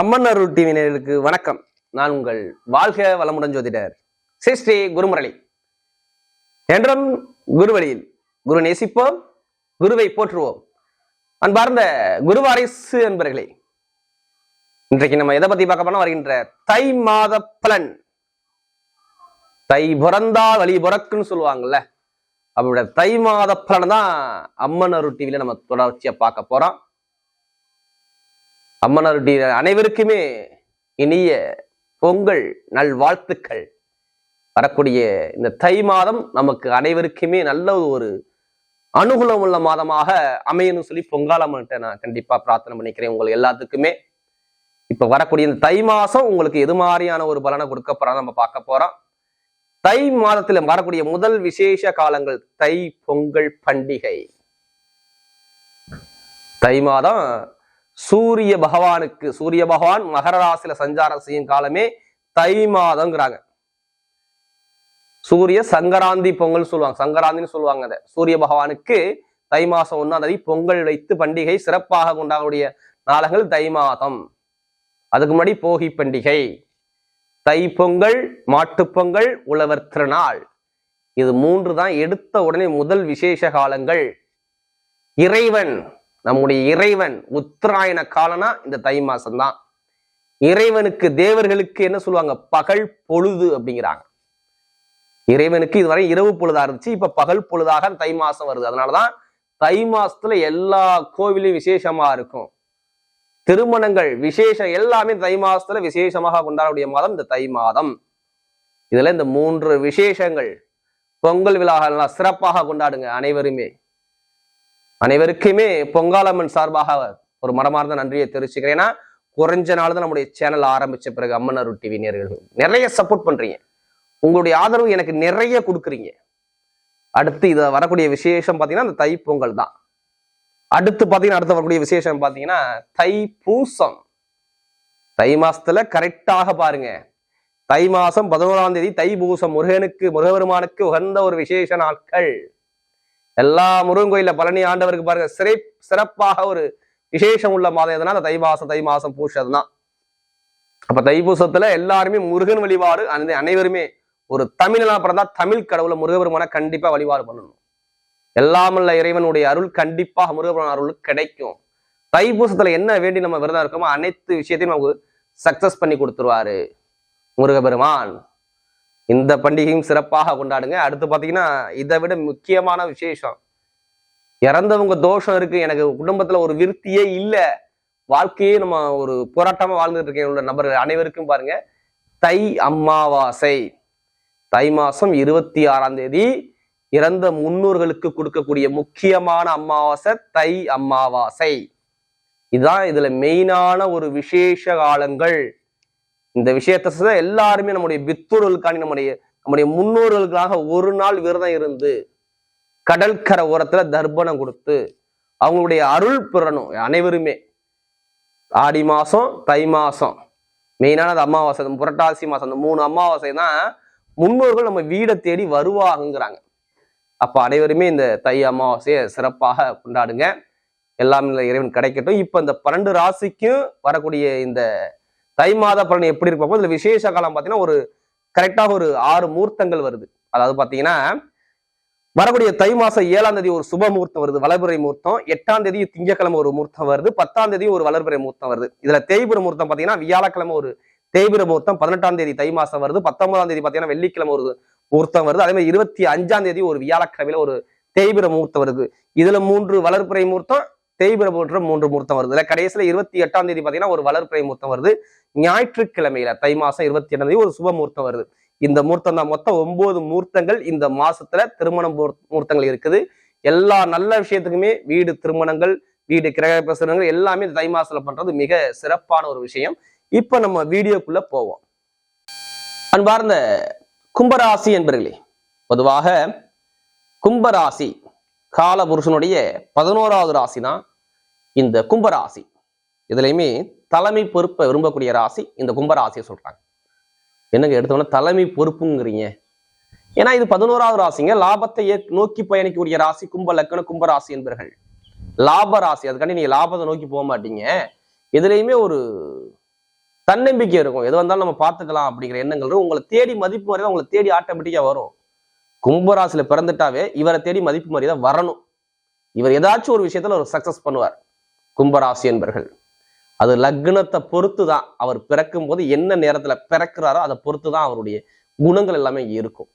அம்மன் அருள் TV வணக்கம். நான் உங்கள் வாழ்க வளமுடன் ஜோதிடர் ஸ்ரீ ஸ்ரீ குருமுரளி. என்றும் குருவழியில் குரு நேசிப்போம் குருவை போற்றுவோம். அன்பார்ந்த குருவாரிசு என்பர்களே இன்றைக்கு நம்ம எதை பத்தி பார்க்க போனா வருகின்ற தை மாத பலன். தை பிறந்தா வழி பிறக்குன்னு சொல்லுவாங்கல்ல அவரோட தை மாத பலன் தான் அம்மன் அருள் டிவியில நம்ம தொடர்ச்சியா பார்க்க போறோம். அம்மனருடைய அனைவருக்குமே இனிய பொங்கல் நல்வாழ்த்துக்கள். வரக்கூடிய இந்த தை மாதம் நமக்கு அனைவருக்குமே நல்ல ஒரு அனுகூலம் உள்ள மாதமாக அமையணும்னு சொல்லி பொங்காலம்மன்ட்ட நான் கண்டிப்பா பிரார்த்தனை பண்ணிக்கிறேன். உங்களுக்கு எல்லாத்துக்குமே. இப்ப வரக்கூடிய இந்த தை மாசம் உங்களுக்கு எது மாதிரியான ஒரு பலனை கொடுக்க போறோம் நம்ம பார்க்க போறோம். தை மாதத்துல வரக்கூடிய முதல் விசேஷ காலங்கள் தை பொங்கல் பண்டிகை. தை மாதம் சூரிய பகவானுக்கு சூரிய பகவான் மகர ராசியில சஞ்சாரம் செய்யும் காலமே தை மாதம்ங்கிறாங்க சூரிய சங்கராந்தி பொங்கல் சொல்லுவாங்க. சங்கராந்தின்னு சொல்லுவாங்க அதை. சூரிய பகவானுக்கு தை மாசம் ஒன்னாம் தேதி பொங்கல் வைத்து பண்டிகை சிறப்பாக கொண்டாடக்கூடிய நாளங்கள் தை மாதம். அதுக்கு முன்னாடி போகி பண்டிகை. தை பொங்கல் மாட்டுப்பொங்கல் உழவர் திருநாள். இது மூன்று தான் எடுத்த உடனே முதல் விசேஷ காலங்கள். இறைவன் நம்முடைய இறைவன் உத்தராயண காலனா இந்த தை மாசம் தான் இறைவனுக்கு தேவர்களுக்கு என்ன சொல்லுவாங்க? பகல் பொழுது அப்படிங்கிறாங்க. இறைவனுக்கு இதுவரை இரவு பொழுதா இருந்துச்சு இப்ப பகல் பொழுதாக தை மாசம் வருது. அதனாலதான் தை மாசத்துல எல்லா கோவிலையும் விசேஷமா இருக்கும். திருமணங்கள் விசேஷம் எல்லாமே தை மாசத்துல விசேஷமாக கொண்டாடக்கூடிய மாதம் இந்த தை மாதம். இதுல இந்த மூன்று விசேஷங்கள் பொங்கல் விழாக்கள்லாம் சிறப்பாக கொண்டாடுங்க அனைவருமே. அனைவருக்குமே பொங்காலம்மன் சார்பாக ஒரு மனமார்ந்த நன்றியை தெரிவிச்சுக்கிறேன். ஏன்னா குறைஞ்ச நாள் தான் நம்முடைய சேனல் ஆரம்பிச்ச பிறகு அம்மன் அருள் டிவி நேர்கள் நிறைய சப்போர்ட் பண்றீங்க. உங்களுடைய ஆதரவு எனக்கு நிறைய கொடுக்குறீங்க. அடுத்து இதை வரக்கூடிய விசேஷம் பார்த்தீங்கன்னா இந்த தை பொங்கல் தான். அடுத்து பார்த்தீங்கன்னா அடுத்து வரக்கூடிய விசேஷம் பார்த்தீங்கன்னா தை பூசம் தை மாசத்துல கரெக்டாக பாருங்க. தை மாசம் பதினோராம் தேதி தை பூசம் முருகனுக்கு முருகபெருமானுக்கு உகந்த ஒரு விசேஷ நாட்கள். எல்லா முருகன் கோயில்ல பழனி ஆண்டவருக்கு பாருங்க சிறை சிறப்பாக ஒரு விசேஷம் உள்ள மாதம் எதுனா அந்த தை மாசம் தை மாசம் பூசதுதான் அப்ப தைப்பூசத்துல எல்லாருமே முருகன் வழிபாடு அந்த அனைவருமே ஒரு தமிழனா பிறந்தா தமிழ் கடவுளை முருகபெருமான கண்டிப்பா வழிபாடு பண்ணணும். எல்லாமல்ல இறைவனுடைய அருள் கண்டிப்பாக முருகபெருமான அருள் கிடைக்கும். தைப்பூசத்துல என்ன வேண்டி நம்ம விரதம் இருக்கோமோ அனைத்து விஷயத்தையும் நமக்கு சக்சஸ் பண்ணி கொடுத்துருவாரு முருகபெருமான் இந்த பண்டிகையும் சிறப்பாக கொண்டாடுங்க. அடுத்து பார்த்தீங்கன்னா இதை விட முக்கியமான விசேஷம். இறந்தவங்க தோஷம் இருக்கு. எனக்கு குடும்பத்துல ஒரு விருத்தியே இல்லை. வாழ்க்கையே நம்ம ஒரு போராட்டமா வாழ்ந்துட்டு இருக்கேன். உள்ள நபர்கள் அனைவருக்கும் பாருங்க. தை அம்மாவாசை தை மாசம் இருபத்தி ஆறாம் தேதி இறந்த முன்னோர்களுக்கு கொடுக்கக்கூடிய முக்கியமான அமாவாசை தை அமாவாசை. இதுதான் இதுல மெயினான ஒரு விசேஷ காலங்கள். இந்த விஷயத்த எல்லாருமே நம்முடைய பித்தூர்களுக்காண்டி நம்முடைய நம்முடைய முன்னோர்களுக்காக ஒரு நாள் விரதம் இருந்து கடற்கரை ஓரத்துல தர்ப்பணம் கொடுத்து அவங்களுடைய அருள் பெறணும் அனைவருமே. ஆடி மாசம் தை மாசம். மெயினானது அமாவாசை புரட்டாசி மாசம் அந்த மூணு அமாவாசை தான் முன்னோர்கள் நம்ம வீடை தேடி வருவாகுங்கிறாங்க அப்ப அனைவருமே இந்த தை அமாவாசையை சிறப்பாக கொண்டாடுங்க. எல்லாம் இறைவன் கிடைக்கட்டும். இப்ப இந்த பன்னெண்டு ராசிக்கும் வரக்கூடிய இந்த தை மாத பலன் எப்படி இருக்கும் இதுல விசேஷ காலம் பார்த்தீங்கன்னா ஒரு கரெக்டாக ஒரு ஆறு மூர்த்தங்கள் வருது. அதாவது பார்த்தீங்கன்னா வரக்கூடிய தை மாசம் ஏழாம் தேதி ஒரு சுப முகூர்த்தம் வருது வளர்பிறை முகூர்த்தம். எட்டாம் தேதி திங்கக்கிழமை ஒரு முகூர்த்தம் வருது பத்தாம் தேதி ஒரு வளர்பிறை முகூர்த்தம் வருது. இதுல தேய்பிர முகூர்த்தம் பார்த்தீங்கன்னா வியாழக்கிழமை ஒரு தேய்பிர முகூர்த்தம் பதினெட்டாம் தேதி தை மாசம் வருது பத்தொன்பதாம் தேதி பார்த்தீங்கன்னா வெள்ளிக்கிழமை ஒரு முகூர்த்தம் வருது. அதே மாதிரி இருபத்தி அஞ்சாம் தேதி ஒரு வியாழக்கிழமையில ஒரு தேய்பிர முகூர்த்தம் வருது. இதுல மூன்று வளர்பிறை முகூர்த்தம் தேய்பிர போன்ற மூன்று முகூர்த்தம் வருது. இல்லை கடைசியில இருபத்தி எட்டாம் தேதி பார்த்தீங்கன்னா ஒரு வளர்பிறை முகூர்த்தம் வருது. ஞாயிற்றுக்கிழமையில தை மாசம் இருபத்தி எட்டாம் தேதி ஒரு சுப முகூர்த்தம் வருது. இந்த முகூர்த்தம் தான் மொத்தம் ஒன்பது முகூர்த்தங்கள் இந்த மாசத்துல திருமண முகூர்த்தங்கள் இருக்குது. எல்லா நல்ல விஷயத்துக்குமே வீடு திருமணங்கள் வீடு கிரக பிரசனங்கள் எல்லாமே இந்த தை மாசத்துல பண்றது மிக சிறப்பான ஒரு விஷயம். இப்ப நம்ம வீடியோக்குள்ள போவோம். அன்பார்ந்த கும்பராசி என்பர்களே பொதுவாக கும்பராசி காலபுருஷனுடைய பதினோராவது ராசி தான் இந்த கும்பராசி இதுலையுமே தலைமை பொறுப்பை விரும்பக்கூடிய ராசி இந்த கும்பராசியை சொல்றாங்க. என்னங்க எடுத்தோன்னா தலைமை பொறுப்புங்கிறீங்க. ஏன்னா இது பதினோராவது ராசிங்க. லாபத்தை ஏ- நோக்கி பயணிக்கக்கூடிய ராசி கும்ப லக்கண கும்பராசி என்பர்கள். லாப ராசி. அதுக்காண்டி நீங்க லாபத்தை நோக்கி போக மாட்டீங்க. எதுலையுமே ஒரு தன்னம்பிக்கை இருக்கும். எது வந்தாலும் நம்ம பார்த்துக்கலாம் அப்படிங்கிற எண்ணங்கள் உங்களை தேடி மதிப்பு மரியாதை உங்களை தேடி ஆட்டோமேட்டிக்காக வரும். கும்பராசியில பிறந்துட்டாவே இவரை தேடி மதிப்பு மரியாதை வரணும். இவர் ஏதாச்சும் ஒரு விஷயத்துல ஒரு சக்சஸ் பண்ணுவார். கும்பராசி என்பர்கள். அது லக்னத்தை பொறுத்து தான் அவர் பிறக்கும் போது என்ன நேரத்துல பிறக்கிறாரோ அதை பொறுத்து தான் அவருடைய குணங்கள் எல்லாமே இருக்கும்.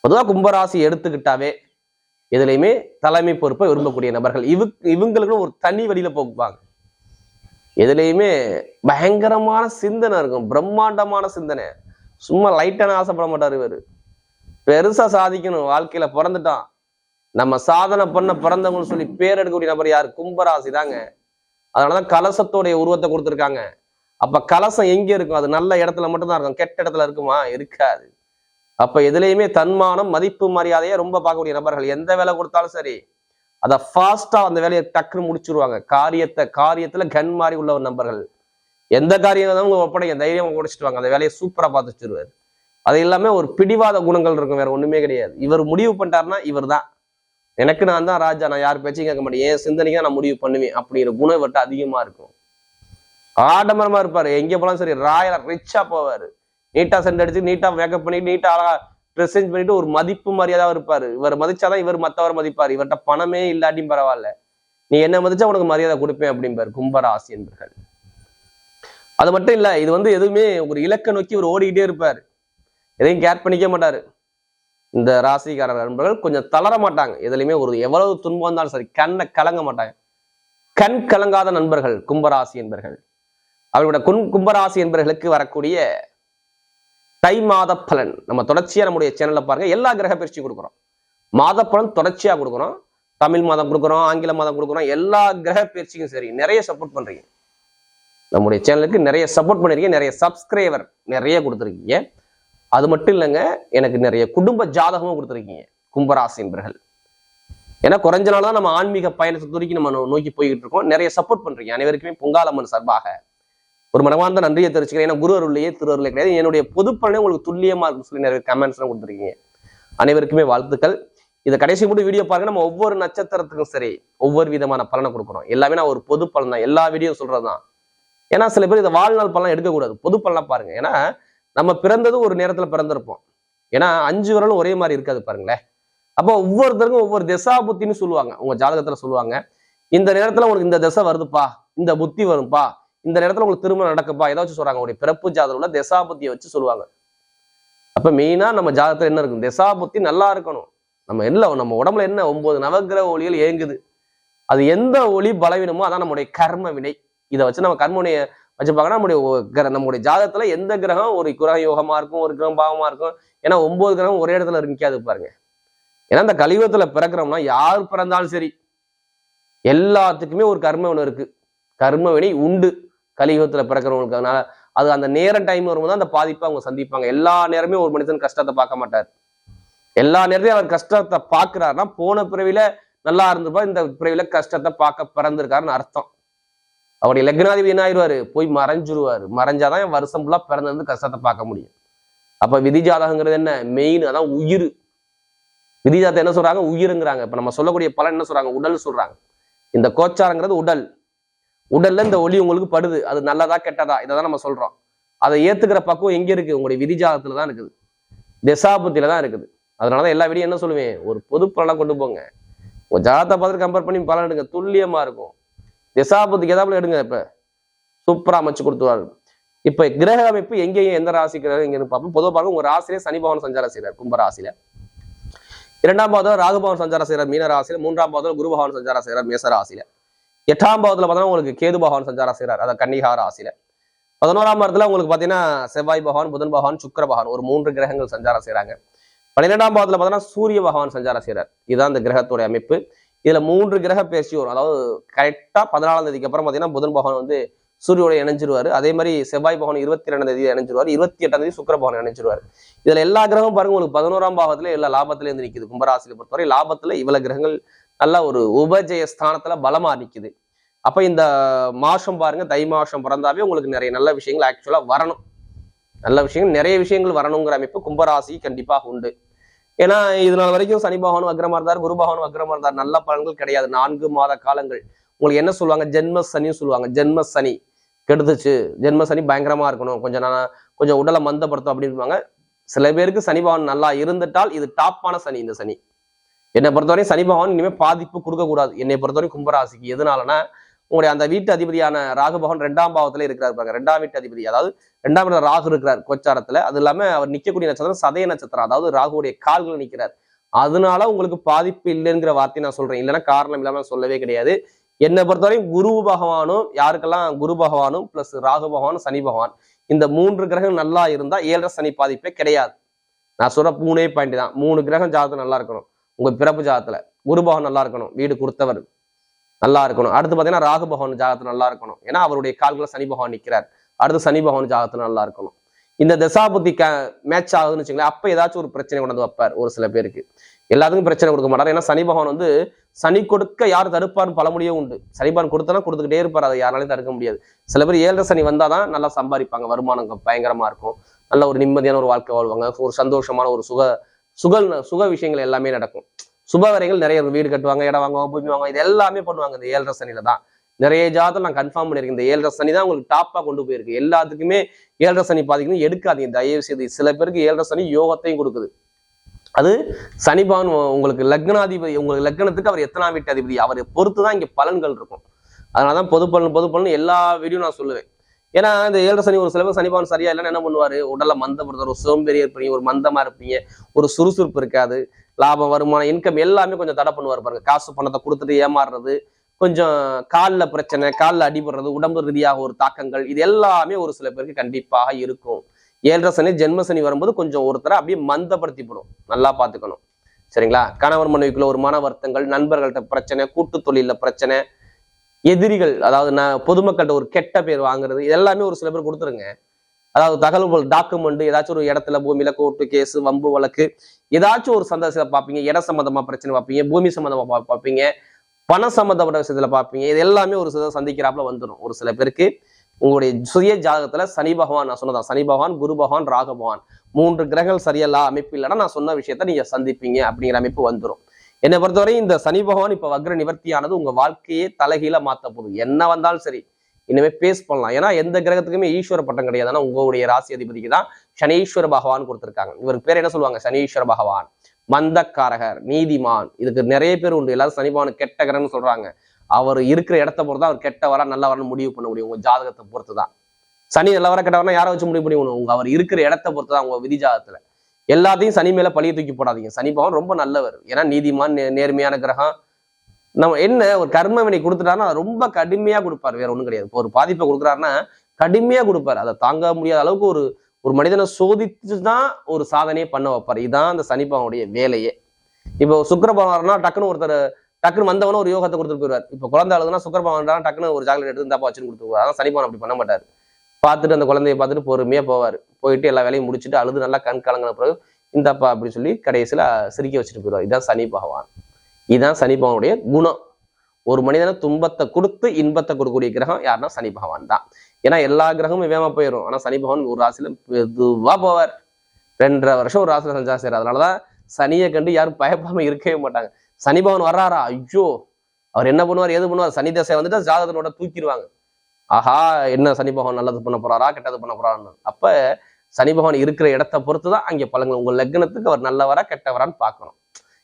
பொதுவாக கும்பராசி எடுத்துக்கிட்டாவே எதுலையுமே தலைமை பொறுப்பை விரும்பக்கூடிய நபர்கள். இவ இவங்களுக்குன்னு ஒரு தனி வழியில போகுவாங்க. எதுலையுமே பயங்கரமான சிந்தனை இருக்கும். பிரம்மாண்டமான சிந்தனை. சும்மா லைட்டான ஆசைப்பட மாட்டார் இவர். பெருசா சாதிக்கணும். வாழ்க்கையில பிறந்துட்டான். நம்ம சாதனை பண்ண பிறந்தவங்கன்னு சொல்லி பேர் எடுக்கக்கூடிய நபர் யார்? கும்பராசி தாங்க. அதனாலதான் கலசத்தோடைய உருவத்தை கொடுத்துருக்காங்க. அப்ப கலசம் எங்க இருக்கும்? அது நல்ல இடத்துல மட்டும்தான் இருக்கும். கெட்ட இடத்துல இருக்குமா? இருக்காது. அப்ப எதுலையுமே தன்மானம் மதிப்பு மரியாதையை ரொம்ப பார்க்கக்கூடிய நபர்கள் எந்த வேலை கொடுத்தாலும் சரி அதை ஃபாஸ்டா அந்த வேலையை டக்குன்னு முடிச்சிருவாங்க. காரியத்தை காரியத்துல கன் மாதிரி உள்ள ஒரு நபர்கள். எந்த காரியம் தான் உங்க ஒப்படைங்க. தைரியமா முடிச்சிடுவாங்க அந்த வேலையை சூப்பரா பார்த்து வச்சிருவாரு அது எல்லாமே ஒரு பிடிவாத குணங்கள் இருக்கும். வேற ஒண்ணுமே கிடையாது. இவர் முடிவு பண்ணிட்டாருன்னா இவர் தான் எனக்கு நான் தான் ராஜா நான் யார் பேச்சையும் கேட்க மாட்டேன். என் சிந்தனைக்கு நான் முடிவு பண்ணுவேன் அப்படிங்கிற குணம் இவர்கிட்ட அதிகமா இருக்கும். ஆடம்பரமா இருப்பாரு. எங்க போனாலும் சரி ராயலா ரிச்சா போவாரு. நீட்டா சென்ட் அடிச்சு நீட்டா மேக்கப் பண்ணிட்டு நீட்டா அழகா ட்ரெஸ் சேஞ்ச் பண்ணிட்டு ஒரு மதிப்பு மரியாதை இருப்பாரு. இவர் மதிச்சாதான் இவர் மத்தவர் மதிப்பார். இவர்கிட்ட பணமே இல்லாட்டியும் பரவாயில்ல. நீ என்ன மதிச்சா உனக்கு மரியாதை கொடுப்பேன் அப்படிம்பார் கும்பராசி என்பர்கள். அது மட்டும் இல்ல இது வந்து எதுவுமே ஒரு இலக்கை நோக்கி ஒரு ஓடிக்கிட்டே இருப்பார். எதையும் கேர் பண்ணிக்க மாட்டாரு. இந்த ராசிக்கார நண்பர்கள் கொஞ்சம் தளர மாட்டாங்க. எதுலையுமே ஒரு எவ்வளவு துன்பம் வந்தாலும் சரி கண்ணை கலங்க மாட்டாங்க. கண் கலங்காத நண்பர்கள் கும்பராசி என்பர்கள். அவர்களோட குன் கும்பராசி என்பர்களுக்கு வரக்கூடிய தை மாத பலன். நம்ம தொடர்ச்சியா நம்முடைய சேனல்ல பாருங்க எல்லா கிரக பயிற்சியும் கொடுக்குறோம். மாத பலன் தொடர்ச்சியா கொடுக்குறோம். தமிழ் மாதம் கொடுக்குறோம் ஆங்கில மாதம் கொடுக்குறோம் எல்லா கிரக பயிற்சிக்கும் சரி நிறைய சப்போர்ட் பண்றீங்க. நம்முடைய சேனலுக்கு நிறைய சப்போர்ட் பண்ணிருக்கீங்க நிறைய சப்ஸ்கிரைபர் நிறைய கொடுத்துருக்கீங்க. அது மட்டும் இல்லைங்க எனக்கு நிறைய குடும்ப ஜாதகமும் கொடுத்துருக்கீங்க கும்பராசி என்பர்கள். ஏன்னா குறைஞ்ச நாள் தான் நம்ம ஆன்மீக பயணத்தை துறைக்கு நம்ம நோக்கி போய்கிட்டு இருக்கோம். நிறைய சப்போர்ட் பண்றீங்க. அனைவருக்குமே பொங்காலம்மன் சார்பாக. ஒரு மனமார்ந்த நன்றியை தெரிவிச்சுக்கிறேன். ஏன்னா குரு அருள்லையே திரு அருளே கிடையாது. என்னுடைய பொது பலனே உங்களுக்கு துல்லியமா இருக்குன்னு சொல்லி நிறைய கமெண்ட்ஸ்லாம் கொடுத்துருக்கீங்க. அனைவருக்குமே வாழ்த்துக்கள். இதை கடைசி மட்டும் வீடியோ பாருங்க நம்ம ஒவ்வொரு நட்சத்திரத்துக்கும் சரி ஒவ்வொரு விதமான பலனை கொடுக்குறோம். எல்லாமே நான் ஒரு பொது பலன் தான். எல்லா வீடியோ சொல்றதுதான். ஏன்னா சில பேர் இதை வாழ்நாள் பலன் எடுக்கக்கூடாது. பொது பலனா பாருங்க. ஏன்னா நம்ம பிறந்தது ஒரு நேரத்துல பிறந்திருப்போம். ஏன்னா அஞ்சு விரலும் ஒரே மாதிரி இருக்காது பாருங்களேன். அப்போ ஒவ்வொருத்தருக்கும் ஒவ்வொரு திசா புத்தின்னு சொல்லுவாங்க. உங்க ஜாதகத்துல சொல்லுவாங்க. இந்த நேரத்துல உங்களுக்கு இந்த திசை வருதுப்பா இந்த புத்தி வரும்பா இந்த நேரத்துல உங்களுக்கு திருமணம் நடக்குப்பா ஏதாச்சும் சொல்றாங்க. உங்களுடைய பிறப்பு ஜாதகம் திசா புத்தியை வச்சு சொல்லுவாங்க. அப்ப மெயினா நம்ம ஜாதகத்துல என்ன இருக்கும்? திசா புத்தி நல்லா இருக்கணும். நம்ம என்ன நம்ம உடம்புல என்ன? ஒன்பது நவக்கிரக ஒளிகள் இயங்குது. அது எந்த ஒளி பலவீனமோ அதான் நம்முடைய கர்ம வினை. இதை வச்சு நம்ம கர்மவினையை வச்சு பார்க்கணும் நம்முடைய கிர- நம்முடைய ஜாதத்துல எந்த கிரகம் ஒரு கிரகம் யோகமா இருக்கும் ஒரு கிரகம் பாவமா இருக்கும்? ஏன்னா ஒன்பது கிரகம் ஒரே இடத்துல நிற்காது பாருங்க. ஏன்னா இந்த கலியுகத்துல பிறக்கிறோம்னா யார் பிறந்தாலும் சரி எல்லாத்துக்குமே ஒரு கர்ம ஒன்று இருக்கு. கர்ம வினை உண்டு. கலியுகத்துல பிறக்கிறவங்களுக்கு அதனால அது அந்த நேரம் டைம் வரும்போது அந்த பாதிப்பை அவங்க சந்திப்பாங்க. எல்லா நேரமே ஒரு மனிதன் கஷ்டத்தை பார்க்க மாட்டார். எல்லா நேரத்தையும் அவர் கஷ்டத்தை பார்க்கிறாருன்னா போன பிறவில நல்லா இருந்திருப்பா இந்த பிறவில கஷ்டத்தை பார்க்க பிறந்திருக்காருன்னு அர்த்தம். அவருடைய லக்னாதிபதி என்ன ஆயிடுவாரு? போய் மறைஞ்சிருவாரு. மறைஞ்சாதான் என் வருஷம் ஃபுல்லாக பிறந்தது கஷ்டத்தை பார்க்க முடியும். அப்ப விதி ஜாதகங்கிறது என்ன? மெயின் அதான் உயிர். விதி ஜாதகம் என்ன சொல்றாங்க? உயிருங்கிறாங்க. இப்ப நம்ம சொல்லக்கூடிய பலன் என்ன சொல்றாங்க? உடல் சொல்றாங்க. இந்த கோச்சாரங்கிறது உடல். உடல்ல இந்த ஒளி உங்களுக்கு படுது. அது நல்லதா கெட்டதா? இதை தான் நம்ம சொல்றோம். அதை ஏத்துக்கிற பக்குவம் எங்க இருக்கு? உங்களுடைய விதி ஜாதகத்துல தான் இருக்குது. திசாபத்தில தான் இருக்குது. அதனாலதான் எல்லா வீடியும் என்ன சொல்லுவேன்? ஒரு பொது பலனா கொண்டு போங்க. உங்க ஜாதகத்தை பார்த்துட்டு கம்பேர் பண்ணி பலன் எடுங்க. துல்லியமா இருக்கும். திசாபுத்திக்கு எதாவது எடுங்க இப்போ. சூப்பரா அமைச்சு கொடுத்துருவாரு. இப்ப கிரக அமைப்பு எங்கேயும் எந்த ராசிக்கிறாரு எங்கேயும் பார்ப்போம். பொதுவாக பார்க்க உங்க ராசியிலே சனி பகவான் சஞ்சாரம் செய்கிறார் கும்ப ராசியில். இரண்டாம் பாவத்தில் ராகுபவன் சஞ்சாரம் மீன ராசியில். மூன்றாம் பாவத்தில் குரு பகவான் சஞ்சாரம் செய்கிறார் மேச ராசியில். எட்டாம் பாவத்தில் பார்த்தோன்னா உங்களுக்கு கேது பகவான் சஞ்சாரம் செய்யறார் அதை கன்னிகா ராசியில். பதினோராம் பாவத்துல உங்களுக்கு பாத்தீங்கன்னா செவ்வாய் பகவான் புதன் பகவான் சுக்கர பகவான் ஒரு மூன்று கிரகங்கள் சஞ்சாரம் செய்கிறாங்க பன்னிரெண்டாம் பாவத்தில் பார்த்தோன்னா சூரிய பகவான் சஞ்சாரம் செய்கிறார் இதுதான் இந்த கிரகத்துடைய அமைப்பு. இதுல மூன்று கிரக பேசி வரும். அதாவது கரெக்டா பதினாலாம் தேதிக்கு அப்புறம் பாத்தீங்கன்னா புதன் பகவான் வந்து சூரியோட இணைஞ்சிருவாரு. அதே மாதிரி செவ்வாய் பகவான் இருபத்தி ரெண்டாம் தேதி இணைஞ்சிருவாரு. இருபத்தி எட்டாம் தேதி சுக்கர பகவான் இணைஞ்சிருவாரு. இதுல எல்லா கிரகமும் பாருங்க உங்களுக்கு பதினோராம் பாவத்துல எல்லா லாபத்துல இருந்து நிக்குது. கும்பராசியில பொறுத்தவரை லாபத்துல இவ்வளவு கிரகங்கள் நல்ல ஒரு உபஜய ஸ்தானத்துல பலமா நிக்குது. அப்ப இந்த மாசம் பாருங்க தை மாசம் பிறந்தாவே உங்களுக்கு நிறைய நல்ல விஷயங்கள் ஆக்சுவலா வரணும். நல்ல விஷயங்கள் நிறைய விஷயங்கள் வரணுங்கிற அமைப்பு கும்பராசி கண்டிப்பாக உண்டு. ஏன்னா இது நாள் வரைக்கும் சனி பகவானும் அக்ரமா இருந்தார் குரு பகவானும் அக்ரமா இருந்தார். நல்ல பலன்கள் கிடையாது. நான்கு மாத காலங்கள். உங்களுக்கு என்ன சொல்லுவாங்க? ஜென்ம சனின்னு சொல்லுவாங்க. ஜென்ம சனி கெடுத்துச்சு. ஜென்ம சனி பயங்கரமா இருக்கணும். கொஞ்சம் நான் கொஞ்சம் உடலை மந்தப்படுத்தும் அப்படின்பாங்க சில பேருக்கு சனி பகவான் நல்லா இருந்துட்டால் இது டாப்பான சனி இந்த சனி. என்னை பொறுத்தவரையும் சனி பகவான் இனிமேல் பாதிப்பு கொடுக்கக்கூடாது. என்னை பொறுத்தவரையும் கும்பராசிக்கு. எதனாலன்னா உங்களுடைய அந்த வீட்டு அதிபதியான ராகு பகவான் ரெண்டாம் பாவத்துல இருக்கிறார் பாருங்க. ரெண்டாம் வீட்டு அதிபதி. அதாவது ரெண்டாம் இடத்துல ராகு இருக்கிறார் கோச்சாரத்துல. அது இல்லாம அவர் நிக்கக்கூடிய நட்சத்திரம் சதய நட்சத்திரம். அதாவது ராகுடைய கால்கள் நிக்கிறார். அதனால உங்களுக்கு பாதிப்பு இல்லைங்கிற வார்த்தை நான் சொல்றேன். இல்லைன்னா காரணம் இல்லாம சொல்லவே கிடையாது. என்னை பொறுத்தவரையும் குரு பகவானும் யாருக்கெல்லாம் குரு பகவானும் பிளஸ் ராகு பகவானும் சனி பகவான் இந்த மூன்று கிரகம் நல்லா இருந்தா ஏழரை சனி பாதிப்பே கிடையாது. நான் சொல்ற மூணே பாயிண்ட் தான். மூணு கிரகம் ஜாதகம் நல்லா இருக்கணும். உங்க பிறப்பு ஜாதத்துல குரு பகவான் நல்லா இருக்கணும். வீடு கொடுத்தவர். நல்லா இருக்கணும். அடுத்து பார்த்தீங்கன்னா ராகு பகவான் ஜாகத்தில் நல்லா இருக்கணும். ஏன்னா அவருடைய கால்களை சனி பகவான் நிற்கிறார் அடுத்து சனி பகவான் ஜாகத்தில் நல்லா இருக்கணும். இந்த தசாபுத்தி க மேட்ச் ஆகுதுன்னு வச்சுங்களேன் அப்போ ஏதாச்சும் ஒரு பிரச்சனை கொண்டு வந்து வைப்பார் ஒரு சில பேருக்கு. எல்லாத்துக்கும் பிரச்சனை கொடுக்க மாட்டார். ஏன்னா சனி பகவான் வந்து சனி கொடுக்க யார் தடுப்பார்னு பழமொழியே உண்டு. சனி பகவான் கொடுத்தனா கொடுத்துக்கிட்டே இருப்பார். அதை யாராலையும் தடுக்க முடியாது. சில பேர் ஏழரை சனி வந்தாதான் நல்லா சம்பாதிப்பாங்க. வருமானம் பயங்கரமா இருக்கும். நல்ல ஒரு நிம்மதியான ஒரு வாழ்க்கை வாழ்வாங்க. ஒரு சந்தோஷமான ஒரு சுக சுக சுக விஷயங்கள் எல்லாமே நடக்கும். சுபவரைகள் நிறைய இருக்கும். வீடு கட்டுவாங்க இடம் வாங்குவாங்க பூமி வாங்குவாங்க இது எல்லாமே பண்ணுவாங்க இந்த ஏழரை சனியில தான். நிறைய ஜாதகம் நான் கன்ஃபார்ம் பண்ணியிருக்கேன். இந்த ஏழரை சனி தான் உங்களுக்கு டாப்பாக கொண்டு போயிருக்கு. எல்லாத்துக்குமே ஏழரை சனி பாதிக்கணும் எடுக்காதீங்க. தயவு செய்து சில பேருக்கு ஏழரை சனி யோகத்தையும் கொடுக்குது. அது சனி உங்களுக்கு லக்னாதிபதி உங்களுக்கு லக்னத்துக்கு அவர் எத்தனாம் வீட்டு அதிபதி. அவரை பொறுத்து தான் இங்கே பலன்கள் இருக்கும். அதனாலதான் பொது பலன் பொது பலன் எல்லா வீடியோ நான் சொல்லுவேன். ஏன்னா இந்த ஏழரை சனி ஒரு சில பேர் சனி பகவான் சரியா இல்லைன்னா என்ன பண்ணுவாரு? உடலை மந்தப்படுத்துவார் ஒரு சோம்பேறியா இருப்பீங்க ஒரு மந்தமா இருப்பீங்க ஒரு சுறுசுறுப்பு இருக்காது. லாபம் வருமானம் இன்கம் எல்லாமே கொஞ்சம் தடை பண்ணுவார் பாருங்க. காசு பணத்தை கொடுத்துட்டு ஏமாறுறது கொஞ்சம் காலில் பிரச்சனை காலில் அடிபடுறது உடம்பு ரீதியாக ஒரு தாக்கங்கள் இது எல்லாமே ஒரு சில பேருக்கு கண்டிப்பாக இருக்கும். ஏழரை சனி ஜென்ம சனி வரும்போது கொஞ்சம் ஒருத்தரை அப்படியே மந்தப்படுத்திப்படும் நல்லா பார்த்துக்கணும். சரிங்களா? கணவர் மனைவிக்குள்ள ஒரு மன வருத்தங்கள் நண்பர்கள்ட்ட பிரச்சனை கூட்டு தொழில பிரச்சனை எதிரிகள் அதாவது நான் பொதுமக்கள்கிட்ட ஒரு கெட்ட பேர் வாங்குறது இது எல்லாமே ஒரு சில பேர் கொடுத்துருங்க. அதாவது தகவல்கள் டாக்குமெண்ட் ஏதாச்சும் ஒரு இடத்துல பூமியில கோர்ட்டு கேஸ் வம்பு வழக்கு ஏதாச்சும் ஒரு சந்தோஷத்தில் பார்ப்பீங்க. இட சம்மந்தமா பிரச்சனை பார்ப்பீங்க. பூமி சம்மந்தமா பார்ப்பீங்க. பண சம்மந்தப்பட்ட விஷயத்துல பார்ப்பீங்க. இது எல்லாமே ஒரு சில சந்திக்கிறாப்புல வந்துடும் ஒரு சில பேருக்கு உங்களுடைய சுய ஜாதகத்துல சனி பகவான் நான் சொன்னதான். சனி பகவான் குரு பகவான் ராக பகவான். மூன்று கிரகங்கள் சரியல்லா அமைப்பு இல்லைன்னா நான் சொன்ன விஷயத்த நீங்க சந்திப்பீங்க அப்படிங்கிற அமைப்பு வந்துடும் என்னை பொறுத்தவரை இந்த சனி பகவான் இப்ப வக்ர நிவர்த்தியானது உங்க வாழ்க்கையே தலைகீழ மாத்த போகுது. என்ன வந்தாலும் சரி இனிமே பேஸ் பண்ணலாம். ஏன்னா எந்த கிரகத்துக்குமே ஈஸ்வர பட்டம் கிடையாது. ஆனா உங்களுடைய ராசி அதிபதிக்கு தான் சனீஸ்வர பகவான் கொடுத்துருக்காங்க. இவருக்கு பேர் என்ன சொல்லுவாங்க? சனீஸ்வர பகவான். மந்தக்காரகர் நீதிமான். இதுக்கு நிறைய பேர் உண்டு. எல்லாரும் சனி பகவான் கெட்ட கிரகம்னு சொல்றாங்க. அவர் இருக்கிற இடத்த பொறுத்து தான் அவர் கெட்ட வரா நல்ல வரன்னு முடிவு பண்ண முடியும். உங்க ஜாதகத்தை பொறுத்து தான் சனி நல்ல வர கெட்ட வரனா யாரை வச்சு முடிவு பண்ணி உங்க அவர் இருக்கிற இடத்த பொறுத்து தான் உங்க விதி ஜாதகத்துல. எல்லாத்தையும் சனி மேல பழிய தூக்கி போடாதீங்க. சனி பகவான் ரொம்ப நல்லவர். ஏன்னா நீதிமான் நே- நேர்மையான கிரகம். நம்ம என்ன ஒரு கர்ம வினை கொடுத்துட்டாருன்னா ரொம்ப கடுமையா கொடுப்பாரு. வேற ஒண்ணும் கிடையாது. இப்போ ஒரு பாதிப்பை கொடுக்குறாருன்னா கடுமையா கொடுப்பாரு. அதை தாங்க முடியாத அளவுக்கு ஒரு ஒரு மனிதனை சோதித்து தான் ஒரு சாதனையை பண்ண வைப்பார். இதுதான் அந்த சனி பகவானுடைய வேலையே. இப்போ சுக்கர பகவான்னா டக்குன்னு ஒருத்தர் டக்குன்னு வந்தவன ஒரு யோகத்தை கொடுத்துட்டு போயிடுவார். இப்போ குழந்தை அழுதுனா சுக்கர பகவான் டக்குன்னு ஒரு சாக்லேட் எடுத்து தப்பா வச்சுன்னு கொடுத்துருவார் அதான் சனி பகவான் அப்படி பண்ண மாட்டார். பார்த்துட்டு அந்த குழந்தைய பார்த்துட்டு பொறுமையாக போவார். போயிட்டு எல்லா வேலையும் முடிச்சுட்டு அழுது நல்லா கண் கலங்கின பிறகு இந்தப்பா அப்படின்னு சொல்லி கடைசியில் சிரிக்க வச்சுட்டு போயிடுவார். இதுதான் சனி பகவான். இதுதான் சனி பகவானுடைய குணம். ஒரு மனிதனை துன்பத்தை கொடுத்து இன்பத்தை கொடுக்கக்கூடிய கிரகம் யாருன்னா சனி பகவான் தான். ஏன்னா எல்லா கிரகமும் வேகமாக போயிடும் ஆனால் சனி பகவான் ஒரு ராசியில் மெதுவாக போவார். ரெண்டரை வருஷம் ஒரு ராசியில சஞ்சா செய்யறாரு அதனாலதான் சனியை கண்டு யாரும் பயப்பாமல் இருக்கவே மாட்டாங்க. சனி பகவான் வர்றாரா? ஐயோ! அவர் என்ன பண்ணுவார் ஏது பண்ணுவார்? சனி தசை வந்துட்டு ஜாதகத்தோட தூக்கிடுவாங்க. ஆஹா என்ன சனி பகவான் நல்லது பண்ண போறாரா கெட்டது பண்ண போறான்னு அப்ப சனி பகவான் இருக்கிற இடத்த பொறுத்து தான் அங்கே பழங்கள் உங்க லக்னத்துக்கு அவர் நல்லவரா கெட்டவரான்னு பார்க்கணும்.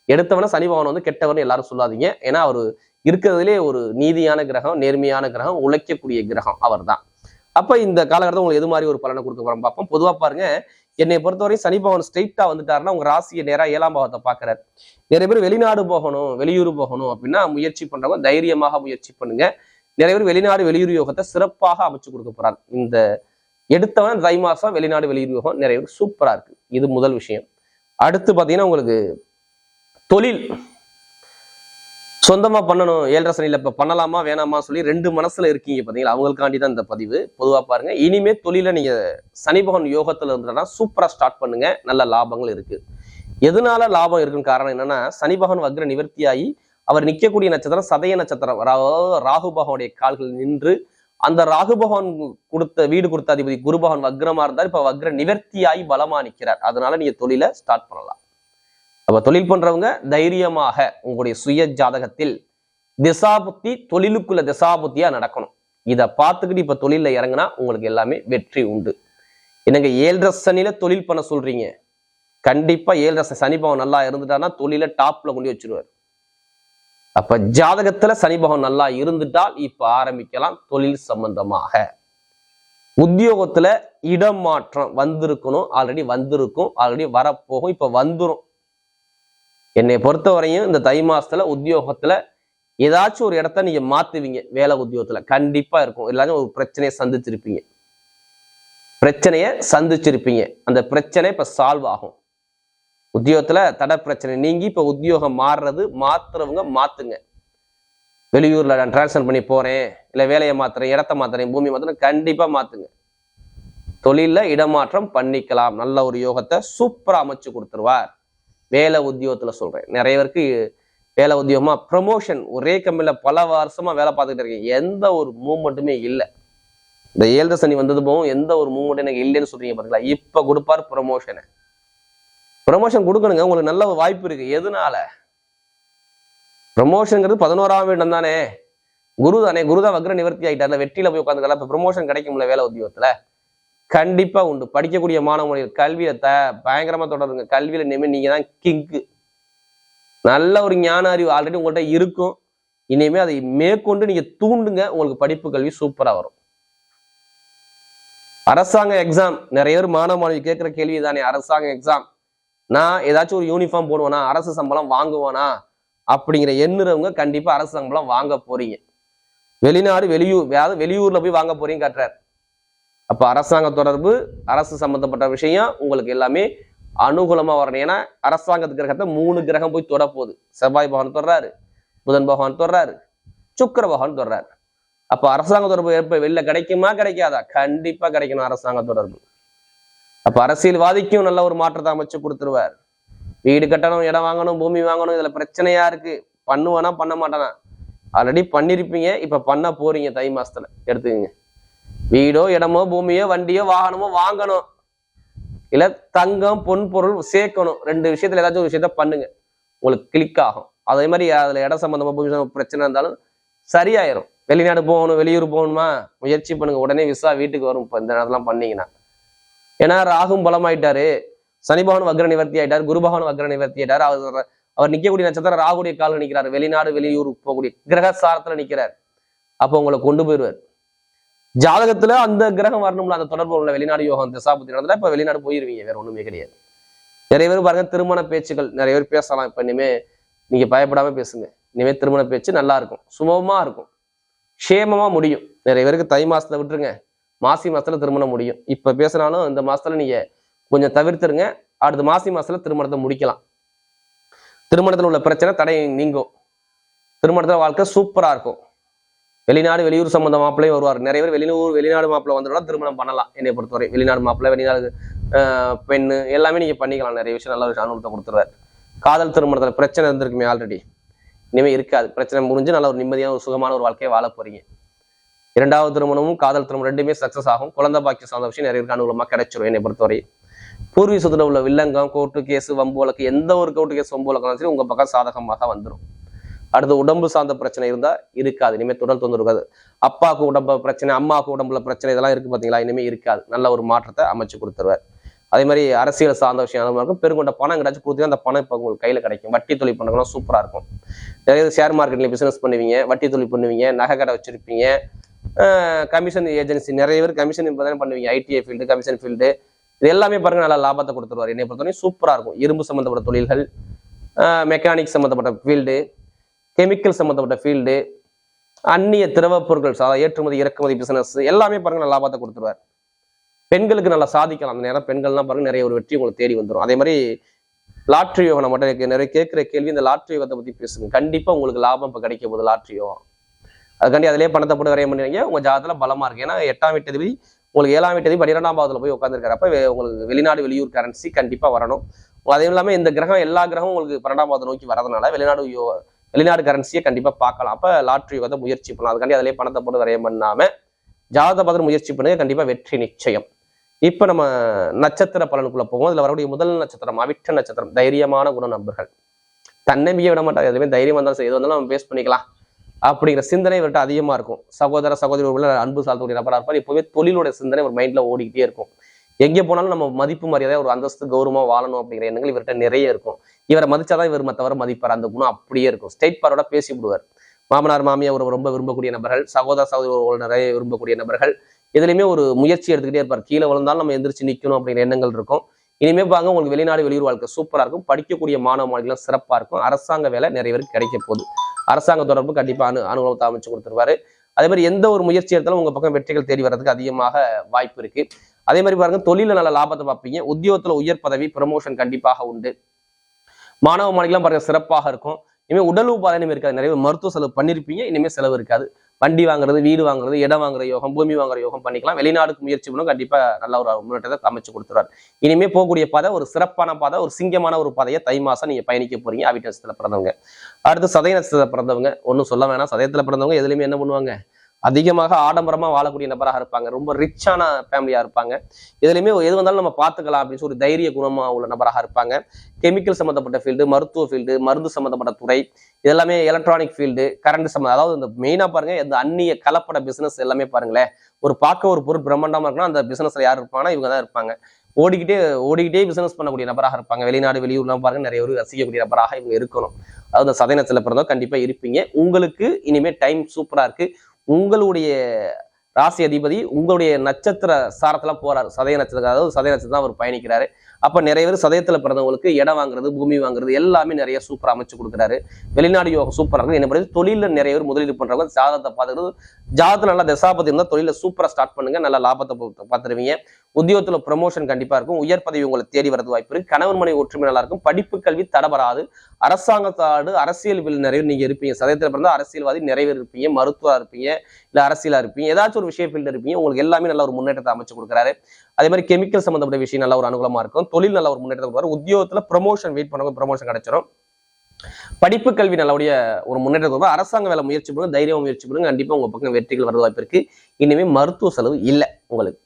எடுத்தவன சனி பகவான் வந்து கெட்டவர்னு எல்லாரும் சொல்லாதீங்க. ஏன்னா அவர் இருக்கிறதுலே ஒரு நீதியான கிரகம் நேர்மையான கிரகம் உழைக்கக்கூடிய கிரகம் அவர் தான் அப்ப இந்த காலகட்டத்தில் உங்களுக்கு எது மாதிரி ஒரு பலனை கொடுக்க போறோம் பார்ப்போம். பொதுவா பாருங்க என்னை பொறுத்தவரை சனி பகவான் ஸ்ட்ரெயிட்டா வந்துட்டாருன்னா உங்க ராசியை நேராக ஏழாம் பாவத்தை பாக்குறாரு நிறைய பேர் வெளிநாடு போகணும் வெளியூர் போகணும் அப்படின்னா முயற்சி பண்றவங்க தைரியமாக முயற்சி பண்ணுங்க. நிறைய பேர் வெளிநாடு வெளியூர் யோகத்தை சிறப்பாக அமைச்சு கொடுக்க போறார் இந்த எடுத்தவன் தை மாசம் வெளிநாடு வெளியூர் யோகம் நிறைய பேர் சூப்பரா இருக்கு. இது முதல் விஷயம். அடுத்து பாத்தீங்கன்னா உங்களுக்கு தொழில். சொந்தமா பண்ணணும் ஏழரை சனியில் இப்ப பண்ணலாமா வேணாமா சொல்லி ரெண்டு மனசுல இருக்கீங்க பாத்தீங்களா? அவங்களுக்காண்டி தான் இந்த பதிவு. பொதுவா பாருங்க இனிமே தொழில நீங்க சனி பகவான் யோகத்துல இருந்தனா சூப்பரா ஸ்டார்ட் பண்ணுங்க. நல்ல லாபங்கள் இருக்கு. எதனால லாபம் இருக்குன்னு காரணம் என்னன்னா சனி பகவான் வக்ர நிவர்த்தியாகி அவர் நிற்கக்கூடிய நட்சத்திரம் சதய நட்சத்திரம். அதாவது ராகு பகவானுடைய கால்கள் நின்று அந்த ராகு பகவான் கொடுத்த வீடு கொடுத்த அதிபதி குரு பகவான் வக்ரமா இருந்தார். இப்ப வக்ர நிவர்த்தியாகி பலமா நிக்கிறார் அதனால நீங்க தொழிலை ஸ்டார்ட் பண்ணலாம். அப்ப தொழில் பண்றவங்க தைரியமாக உங்களுடைய சுய ஜாதகத்தில் திசாபுத்தி தொழிலுக்குள்ள திசாபுத்தியா நடக்கணும். இதை பார்த்துக்கிட்டு இப்ப தொழில இறங்குனா உங்களுக்கு எல்லாமே வெற்றி உண்டு. என்னங்க ஏழரை சனியில தொழில் பண்ண சொல்றீங்க. கண்டிப்பா ஏழரை சனி பவன் நல்லா இருந்துட்டான்னா தொழில டாப்ல கொண்டு வச்சிருவார். அப்ப ஜாதகத்துல சனி பகவான் நல்லா இருந்துட்டால் இப்ப ஆரம்பிக்கலாம் தொழில் சம்பந்தமாக. உத்தியோகத்துல இடம் மாற்றம் வந்திருக்கணும். ஆல்ரெடி வந்திருக்கும். ஆல்ரெடி வரப்போகும். இப்ப வந்துடும் என்னை பொறுத்தவரையும் இந்த தை மாசத்துல உத்தியோகத்துல ஏதாச்சும் ஒரு இடத்த நீங்க மாத்துவீங்க. வேலை உத்தியோகத்துல கண்டிப்பா இருக்கும். எல்லாரும் ஒரு பிரச்சனையை சந்திச்சிருப்பீங்க. பிரச்சனையை சந்திச்சிருப்பீங்க. அந்த பிரச்சனை இப்ப சால்வ் ஆகும். உத்தியோகத்தில் தடை பிரச்சனை நீங்கி இப்போ உத்தியோகம் மாறுறது மாத்துறவங்க மாற்றுங்க வெளியூரில் நான் டிரான்ஸ்ஃபர் பண்ணி போகிறேன் இல்லை வேலையை மாத்துறேன் இடத்த மாத்துறேன் பூமி மாத்துறேன் கண்டிப்பாக மாற்றுங்க தொழிலில் இடமாற்றம் பண்ணிக்கலாம். நல்ல ஒரு யோகத்தை சூப்பராக அமைச்சு கொடுத்துருவார். வேலை உத்தியோகத்தில் சொல்கிறேன் நிறைய பேருக்கு வேலை உத்தியோகமாக ப்ரமோஷன் ஒரே கம்பெனியில் பல வருஷமாக வேலை பார்த்துக்கிட்டு இருக்கேன். எந்த ஒரு மூமெண்ட்டுமே இல்லை. இந்த ஏழரை சனி வந்தது போகும் எந்த ஒரு மூமெண்ட்டும் எனக்கு இல்லைன்னு சொல்கிறீங்க பார்த்தீங்களா இப்போ கொடுப்பார் ப்ரமோஷனை ப்ரமோஷன் கொடுக்கணுங்க. உங்களுக்கு நல்ல வாய்ப்பு இருக்கு. எதனால? ப்ரமோஷனுங்கிறது பதினோராம் இடம் தானே. குரு தானே. குரு தான் வக்ர நிவர்த்தி ஆயிட்டார்ல வெற்றியில போய் உட்காந்துக்கலாம் இப்ப ப்ரமோஷன் கிடைக்கும்ல வேலை உத்தியோகத்துல? கண்டிப்பா உண்டு. படிக்கக்கூடிய மாணவர்கள் கல்வியில த பயங்கரமா தொடருங்க. கல்வியில இனிமே நீங்க தான் கிங்கு நல்ல ஒரு ஞான அறிவு ஆல்ரெடி உங்கள்கிட்ட இருக்கும். இனிமே அதை மேற்கொண்டு நீங்க தூண்டுங்க. உங்களுக்கு படிப்பு கல்வி சூப்பரா வரும். அரசாங்க எக்ஸாம் நிறைய பேர் மாணவ மாணவி கேட்கிற கேள்வி தானே அரசாங்க எக்ஸாம் நான் ஏதாச்சும் ஒரு யூனிஃபார்ம் போடுவேனா அரசு சம்பளம் வாங்குவேனா அப்படிங்கிற எண்ணுறவங்க கண்டிப்பா அரசு சம்பளம் வாங்க போறீங்க. வெளிநாடு வெளியூர் அதாவது வெளியூர்ல போய் வாங்க போறீங்க காட்டுறார். அப்ப அரசாங்க தொடர்பு அரசு சம்பந்தப்பட்ட விஷயம் உங்களுக்கு எல்லாமே அனுகூலமா வரணும். ஏன்னா அரசாங்கத்து கிரகத்தை மூணு கிரகம் போய் தொட போகுது. செவ்வாய் பகவான் தொடறாரு புதன் பகவான் தொடர்றாரு சுக்கர பகவான் தொடர்றாரு அப்ப அரசாங்க தொடர்பு எப்ப வெளில கிடைக்குமா கிடைக்காதா? கண்டிப்பா கிடைக்கணும் அரசாங்க தொடர்பு. அப்ப அரசியல்வாதிக்கும் நல்ல ஒரு மாற்றத்தை அமைச்சு கொடுத்துருவார். வீடு கட்டணும் இடம் வாங்கணும் பூமி வாங்கணும் இதுல பிரச்சனையா இருக்கு. பண்ணுவேனா பண்ண மாட்டானா? ஆல்ரெடி பண்ணிருப்பீங்க இப்ப பண்ண போறீங்க தை மாசத்துல. எடுத்துக்கங்க. வீடோ இடமோ பூமியோ வண்டியோ வாகனமோ வாங்கணும். இல்ல தங்கம் பொன் பொருள் சேர்க்கணும். ரெண்டு விஷயத்துல ஏதாச்சும் ஒரு விஷயத்த பண்ணுங்க. உங்களுக்கு கிளிக் ஆகும். அதே மாதிரி அதுல இடம் சம்பந்தமா பூமி பிரச்சனை இருந்தாலும் சரியாயிரும். வெளிநாடு போகணும் வெளியூர் போகணுமா? முயற்சி பண்ணுங்க. உடனே விசா வீட்டுக்கு வரும். இப்போ இந்த நேரத்துலாம் பண்ணீங்கன்னா. ஏன்னா ராகும் பலமாயிட்டாரு. சனிபகவான் வக்ர நிவர்த்தி ஆயிட்டார். குருபகவன் வக்ர நிவர்த்தி ஆயிட்டார். அவர் அவர் நிற்கக்கூடிய நட்சத்திரம் ராகுடைய காலில் நிற்கிறார் வெளிநாடு வெளியூர் போகக்கூடிய கிரக சாரத்துல நிற்கிறார் அப்போ உங்களை கொண்டு போயிடுவார். ஜாதகத்துல அந்த கிரகம் வரணும்ல அந்த தொடர்பு உள்ள வெளிநாடு யோகம் திசாபுத்தி நடந்தா இப்ப வெளிநாடு போயிருவீங்க. வேற ஒண்ணுமே கிடையாது. நிறைய பேர் பாருங்க திருமண பேச்சுகள் நிறைய பேர் பேசலாம். இப்ப இனிமே நீங்க பயப்படாம பேசுங்க. இனிமே திருமண பேச்சு நல்லா இருக்கும். சுமமா இருக்கும். க்ஷேமமா முடியும். நிறைய பேருக்கு தை மாசத்துல விட்டுருங்க. மாசி மாசத்துல திருமணம் முடியும். இப்ப பேசினாலும் இந்த மாசத்துல நீங்க கொஞ்சம் தவிர்த்துருங்க. அடுத்த மாசி மாசத்துல திருமணத்தை முடிக்கலாம். திருமணத்துல உள்ள பிரச்சனை தடை நீங்கும். திருமணத்தில் வாழ்க்கை சூப்பரா இருக்கும். வெளிநாடு வெளியூர் சம்பந்த மாப்பிள்ளையும் வருவார். நிறைய பேர் வெளியூர் வெளிநாடு மாப்பிள்ளை வந்துடா திருமணம் பண்ணலாம் என்னை பொறுத்தவரை. வெளிநாடு மாப்பிள்ளை வெளிநாடு பெண்ணு எல்லாமே நீங்க பண்ணிக்கலாம். நிறைய விஷயம் நல்ல விஷயம் அனுபவத்தை கொடுத்துருவார். காதல் திருமணத்தில் பிரச்சனை இருந்திருக்குமே ஆல்ரெடி இனிமே இருக்காது. பிரச்சனை முடிஞ்சு நல்ல ஒரு நிம்மதியான ஒரு சுகமான ஒரு வாழ்க்கையை வாழ போறீங்க. இரண்டாவது திருமணமும் காதல் திருமணம் ரெண்டுமே சக்சஸ் ஆகும். குழந்தை பாக்கியம் சார்ந்த விஷயம் நிறைய பேருக்கு அனுகூலமா கிடைச்சிரும் என்னை பொறுத்தவரை. பூர்வீக சொத்துல உள்ள வில்லங்கம் கோர்ட்டு கேஸ் வம்பு வழக்கு எந்த ஒரு கோர்ட்டு கேஸ் வம்பு வழக்கம் சரி உங்க பக்கம் சாதகமாக வந்துடும் அடுத்து உடம்பு சார்ந்த பிரச்சனை இருந்தா இருக்காது. இனிமேல் தொடர் தொந்தரவு இருக்காது. அப்பாவுக்கு உடம்பு பிரச்சனை அம்மாவுக்கு உடம்புல பிரச்சனை இதெல்லாம் இருக்கு பாத்தீங்களா? இனிமேல் இருக்காது. நல்ல ஒரு மாற்றத்தை அமைச்சு கொடுத்துருவார். அதே மாதிரி அரசியல் சார்ந்த விஷயம் இருக்கும். பெருங்கொண்ட பணம் கிடைச்சி கொடுத்தீங்கன்னா அந்த பணம் இப்போ உங்களுக்கு கையில் கிடைக்கும். வட்டி தொழில் பண்ணுறதுலாம் சூப்பராக இருக்கும். நிறைய ஷேர் மார்க்கெட்ல பிசினஸ் பண்ணுவீங்க வட்டி தொழில் பண்ணுவீங்க நகை கடை வச்சிருப்பீங்க கமிஷன் ஏஜென்சி நிறைய பேர் கமிஷன் இப்போ பண்ணுவீங்க. ஐடிஐ ஃபீல்டு கமிஷன் ஃபீல்டு இது எல்லாமே பாருங்க நல்லா லாபத்தை கொடுத்துருவார். என்னை பொறுத்தவரைக்கும் சூப்பராக இருக்கும். இரும்பு சம்மந்தப்பட்ட தொழில்கள் மெக்கானிக் சம்மந்தப்பட்ட ஃபீல்டு கெமிக்கல் சம்மந்தப்பட்ட ஃபீல்டு அந்நிய திரவப் பொருட்கள் சாதா ஏற்றுமதி இறக்குமதி பிசினஸ் எல்லாமே பாருங்க நல்லா லாபத்தை கொடுத்துருவார். பெண்களுக்கு நல்லா சாதிக்கலாம். அந்த நேரம் பெண்கள்லாம் பாருங்க நிறைய ஒரு வெற்றி உங்களுக்கு தேடி வந்துடும் அதே மாதிரி லாட்ரி யோகம் நம்ம மட்டும் நிறைய கேட்குற கேள்வி இந்த லாட்ரி யோகத்தை பற்றி பேசுங்க. கண்டிப்பாக உங்களுக்கு லாபம் இப்போ கிடைக்க போகுது லாட்ரி யோகம் அதுக்காண்டி அதிலே பணத்தை போட்டு வரைய பண்ணுறீங்க உங்கள் ஜாதகத்தில் பலமா இருக்கு. ஏன்னா எட்டாம் வீட்டதிபதி உங்களுக்கு ஏழாம் வீட்டதிபதி பன்னிரெண்டாம் பாவத்துல போய் உட்காந்துருக்கிறப்ப உங்களுக்கு வெளிநாடு வெளியூர் கரன்சி கண்டிப்பாக வரணும். அதே இல்லாமல் இந்த கிரகம் எல்லா கிரகமும் உங்களுக்கு பன்னெண்டாம் பாவத்தை நோக்கி வரதுனால வெளிநாடு யோ வெளிநாடு கரன்சியை கண்டிப்பாக பார்க்கலாம். அப்போ லாட்ரி வந்து முயற்சி பண்ணலாம். அதுக்காண்டி அதிலே பணத்தை போட்டு வரைய பண்ணாமல் ஜாதக பத்திரம் முயற்சி பண்ணுங்க. கண்டிப்பாக வெற்றி நிச்சயம். இப்போ நம்ம நட்சத்திர பலனுக்குள்ள போவோம். இதுல வரக்கூடிய முதல் நட்சத்திரம் அவிட்ட நட்சத்திரம். தைரியமான குண நபர்கள் தன்னம்பிக்கை விட மாட்டாங்க. எதுவுமே தைரியம் வந்தாலும் சரி எது வந்தாலும் நம்ம பேஸ் பண்ணிக்கலாம். அப்படிங்கிற சிந்தனை இவர்கிட்ட அதிகமா இருக்கும். சகோதர சகோதரி உள்ள அன்பு சாத்தக்கூடிய நபரா இருப்பார். இப்போவே தொழிலோட சிந்தனை ஒரு மைண்டில் ஓடிக்கிட்டே இருக்கும். எங்கே போனாலும் நம்ம மதிப்பு மரியாதை ஒரு அந்தஸ்து கௌரவமா வாழணும் அப்படிங்கிற எண்ணங்கள் இவர்கிட்ட நிறைய இருக்கும். இவரை மதிச்சாதான் இவர் மற்றவரை மதிப்பார். அந்த குணம் அப்படியே இருக்கும். ஸ்டேட் பாரோட பேசி விடுவார் மாமனார் மாமியார் ஒரு ரொம்ப விரும்பக்கூடிய நபர்கள் சகோதர சகோதரி நிறைய விரும்பக்கூடிய நபர்கள் எதுலையுமே ஒரு முயற்சி எடுத்துக்கிட்டே இருப்பார். கீழே விழுந்தாலும் நம்ம எந்திரிச்சு நிக்கணும் அப்படிங்கிற எண்ணங்கள் இருக்கும். இனிமே பாங்க உங்களுக்கு வெளிநாடு வெளியூர் வாழ்க்கை சூப்பரா இருக்கும். படிக்கக்கூடிய மாணவ மாணவிகளும் சிறப்பா இருக்கும். அரசாங்க வேலை நிறைய பேருக்கு கிடைக்க போகுது. அரசாங்க தொடர்பு கண்டிப்பா அனு அனுகூலத்தை அமைச்சு கொடுத்துருவாரு. அதே மாதிரி எந்த ஒரு முயற்சி எடுத்தாலும் உங்க பக்கம் வெற்றிகள் தேடி வர்றதுக்கு அதிகமாக வாய்ப்பு இருக்கு. அதே மாதிரி பாருங்க தொழில நல்ல லாபத்தை பார்ப்பீங்க. உத்தியோகத்துல உயர் பதவி ப்ரமோஷன் கண்டிப்பாக உண்டு. மாணவ மாணவிகளும் பாருங்க சிறப்பாக இருக்கும். இனிமேல் உடல் உபாதனம் இருக்காது. நிறைய பேர் மருத்துவ செலவு பண்ணியிருப்பீங்க இனிமேல் செலவு இருக்காது. வண்டி வாங்குறது வீடு வாங்குறது இடம் வாங்குற யோகம் பூமி வாங்குற யோகம் பண்ணிக்கலாம். வெளிநாடுக்கு முயற்சி பண்ணும் கண்டிப்பா நல்ல ஒரு முன்னேற்றத்தை அமைச்சு கொடுத்துருவார். இனிமே போகக்கூடிய பாதை ஒரு சிறப்பான பாதை ஒரு சிங்கமான ஒரு பாதையை தை மாசம் நீங்க பயணிக்க போறீங்க. அவிட்ட நட்சத்திரத்துல பிறந்தவங்க. அடுத்து சதய நட்சத்திரத்தில் பிறந்தவங்க. ஒன்றும் சொல்ல வேணாம். சதயத்தில் பிறந்தவங்க எதுலையுமே என்ன பண்ணுவாங்க? அதிகமாக ஆடம்பரமாக வாழக்கூடிய நபராக இருப்பாங்க. ரொம்ப ரிச்சான ஃபேமிலியாக இருப்பாங்க. இதுலையுமே எது வந்தாலும் நம்ம பார்த்துக்கலாம் அப்படின்னு சொல்லி ஒரு தைரிய குணமாக உள்ள நபராக இருப்பாங்க. கெமிக்கல் சம்மந்தப்பட்ட ஃபீல்டு மருத்துவ ஃபீல்டு மருந்து சம்மந்தப்பட்ட துறை இதெல்லாமே எலக்ட்ரானிக் ஃபீல்டு கரண்ட் சம்மந்தம் அதாவது இந்த மெயினாக பாருங்கள் இந்த அந்நிய கலப்பட பிஸ்னஸ் எல்லாமே பாருங்களேன். ஒரு பார்க்க ஒரு பொருள் பிரம்மாண்டமாக இருக்குன்னா அந்த பிஸ்னஸில் யார் இருப்பாங்கன்னா இவங்க தான் இருப்பாங்க. ஓடிக்கிட்டே ஓடிக்கிட்டே பிசினஸ் பண்ணக்கூடிய நபராக இருப்பாங்க. வெளிநாடு வெளியூர்லாம் பாருங்க நிறைய பேர் ரசிக்கக்கூடிய நபராக இவங்க இருக்கணும். அதாவது இந்த சதயனத்துல கண்டிப்பாக இருப்பீங்க. உங்களுக்கு இனிமேல் டைம் சூப்பராக இருக்குது உங்களுடைய ராசி அதிபதி உங்களுடைய நட்சத்திர சாரத்தில் போறாரு. சதய நட்சத்திரம் அதாவது சதய நட்சத்திரம் அவர் பயணிக்கிறாரு. அப்ப நிறைய பேர் சதயத்துல பிறந்தவங்களுக்கு இடம் வாங்குறது பூமி வாங்குறது எல்லாமே நிறைய சூப்பரா அமைச்சு கொடுக்குறாரு. வெளிநாடு யோகம் சூப்பரா இருக்கு என்ன பண்ணுறது? தொழில நிறைய பேர் முதலீடு பண்றவங்க ஜாதகத்தை பார்த்துக்கிறது ஜாதகத்துல நல்லா தசாபதி இருந்தால் தொழில சூப்பரா ஸ்டார்ட் பண்ணுங்க. நல்ல லாபத்தை பார்த்துருவீங்க. உத்தியோகத்துல ப்ரமோஷன் கண்டிப்பா இருக்கும். உயர் பதவி உங்களை தேடி வரது வாய்ப்பு இருக்கு. கணவன் மனை ஒற்றுமை நல்லா இருக்கும். படிப்பு கல்வி தடபடாது அரசாங்கத்தாடு அரசியல் நிறைய நீங்க இருப்பீங்க. சதயத்துல பிறந்தா அரசியல்வாதி நிறைய பேர் இருப்பீங்க. மருத்துவா இருப்பீங்க. இல்லை அரசியலாக இருப்பீங்க. ஏதாச்சும் ஒரு விஷய ஃபீல்டு இருப்பீங்க. உங்களுக்கு எல்லாமே நல்ல ஒரு முன்னேற்றத்தை அமைச்சு கொடுக்குறாரு. அதே மாதிரி கெமிக்கல் சம்மந்தப்பட்ட விஷயம் நல்ல ஒரு அனுகூலமாக இருக்கும். தொழில் நல்ல ஒரு முன்னேற்றத்தை கொடுப்பாரு. உத்தியோகத்தில் ப்ரொமோஷன் வெயிட் பண்ணவங்க ப்ரமோஷன் கிடைச்சிடும் படிப்பு கல்வி நல்லபடிய ஒரு முன்னேற்றம் கொடுப்பாரு. அரசாங்க வேலை முயற்சி பண்ணுங்க தைரியம் முயற்சி பண்ணுங்க. கண்டிப்பாக உங்கள் பக்கம் வெற்றிகள் வர வாய்ப்பு இருக்கு. இனிமேல் மருத்துவ செலவு இல்லை உங்களுக்கு.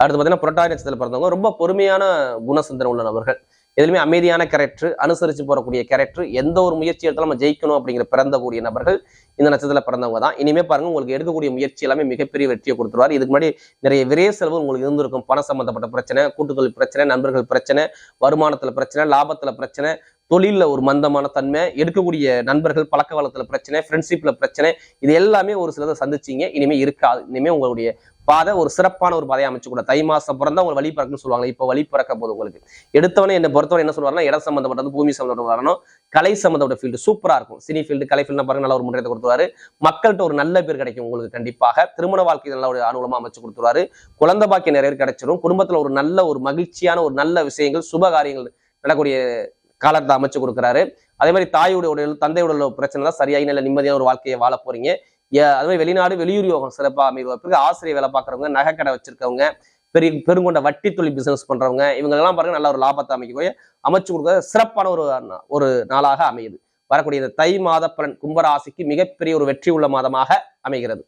அடுத்து பார்த்தீங்கன்னா புரட்டாதி நட்சத்திரத்தில் பிறந்தவங்க. ரொம்ப பொறுமையான குணசிந்தனை உள்ள நபர்கள். எதுலையுமே அமைதியான கேரக்டர் அனுசரிச்சு போறக்கூடிய கேரக்டர் எந்த ஒரு முயற்சி எடுத்தாலும் நம்ம ஜெயிக்கணும் அப்படிங்கிற பிறந்த கூடிய நபர்கள் இந்த நட்சத்திரத்தில் பிறந்தவங்க தான். இனிமே பாருங்க உங்களுக்கு எடுக்கக்கூடிய முயற்சி எல்லாமே மிகப்பெரிய வெற்றியை கொடுத்துருவார். இதுக்கு முன்னாடி நிறைய விரைய செலவு உங்களுக்கு இருந்திருக்கும். பணம் சம்பந்தப்பட்ட பிரச்சனை கூட்டுத்தொழில் பிரச்சனை நண்பர்கள் பிரச்சனை வருமானத்துல பிரச்சனை லாபத்துல பிரச்சனை தொழிலில் ஒரு மந்தமான தன்மை எடுக்கக்கூடிய நண்பர்கள் பழக்க வழக்கத்துல பிரச்சனை ஃப்ரெண்ட்ஷிப்ல பிரச்சனை இது எல்லாமே ஒரு சிலதை சந்திச்சீங்க. இனிமே இருக்காது. இனிமே உங்களுடைய பாதை ஒரு சிறப்பான ஒரு பாதையை அமைச்சு கூட தை மாசம் பிறந்தா உங்களுக்கு வழி பிறக்குன்னு சொல்லுவாங்க. இப்போ வழி பிறக்க போது உங்களுக்கு. எடுத்தவனே என்ன பொறுத்தவரை என்ன சொல்லுவாருன்னா இடம் சம்பந்தப்பட்டது பூமி சம்பந்தப்பட்ட வரணும். கலை சம்பந்தப்பட்ட ஃபீல்டு சூப்பரா இருக்கும். சினி ஃபீல்டு கலை ஃபீல்டு பாருங்க நல்ல ஒரு முன்னேற்றத்தை கொடுத்துருவாரு. மக்கள்கிட்ட ஒரு நல்ல பேர் கிடைக்கும் உங்களுக்கு கண்டிப்பாக. திருமண வாழ்க்கை நல்ல ஒரு அனுகூலமா அமைச்சு கொடுத்துருவாரு. குழந்தை பாக்கி நிறைய பேர் கிடைச்சிரும். குடும்பத்துல ஒரு நல்ல ஒரு மகிழ்ச்சியான ஒரு நல்ல விஷயங்கள் சுப காரியங்கள் நடக்கூடிய காலத்தை அமைச்சு கொடுக்குறாரு. அதே மாதிரி தாயோட உடல் தந்தையோட உள்ள பிரச்சனை தான் சரியாகி நல்ல நிம்மதியான ஒரு வாழ்க்கையை வாழ போறீங்க. அதே மாதிரி வெளிநாடு வெளியூர் யோகம் சிறப்பாக அமைவதற்கு ஆசிரியர் வேலை பார்க்குறவங்க நகைக்கடை வச்சிருக்கவங்க பெரிய பெருங்கொண்ட வட்டி தொழில் பிசினஸ் பண்றவங்க இவங்கெல்லாம் பாருங்க நல்ல ஒரு லாபத்தை அமைக்கக்கூடிய அமைச்சு கொடுக்குற சிறப்பான ஒரு ஒரு நாளாக அமையுது. வரக்கூடிய இந்த தை மாத பலன் கும்பராசிக்கு மிகப்பெரிய ஒரு வெற்றி உள்ள மாதமாக அமைகிறது.